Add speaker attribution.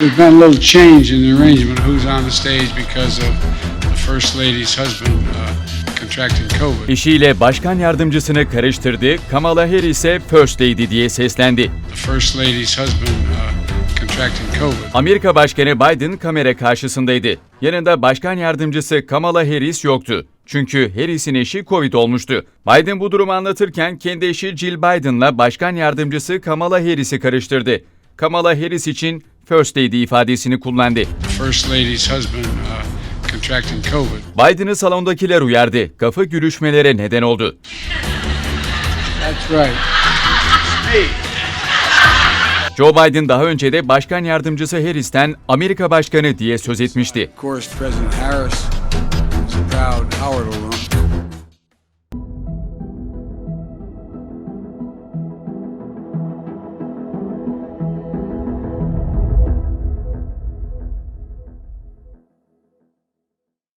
Speaker 1: There's been a little change in the arrangement of who's on the stage because of the First Lady's husband uh, contracting COVID.
Speaker 2: Eşiyle başkan yardımcısını karıştırdı, Kamala Harris'e First Lady diye seslendi.
Speaker 1: The First Lady's husband uh, contracting COVID.
Speaker 2: Amerika Başkanı Biden kamera karşısındaydı. Yanında başkan yardımcısı Kamala Harris yoktu. Çünkü Harris'in eşi Covid olmuştu. Biden bu durumu anlatırken kendi eşi Jill Biden'la başkan yardımcısı Kamala Harris'i karıştırdı. Kamala Harris için First Lady ifadesini kullandı.
Speaker 1: First Lady's husband uh, contracting COVID.
Speaker 2: Biden'ı salondakiler uyardı. Kafa gürüşmelere neden oldu.
Speaker 1: That's right.
Speaker 2: Joe Biden daha önce de başkan yardımcısı Harris'ten Amerika Başkanı diye söz etmişti.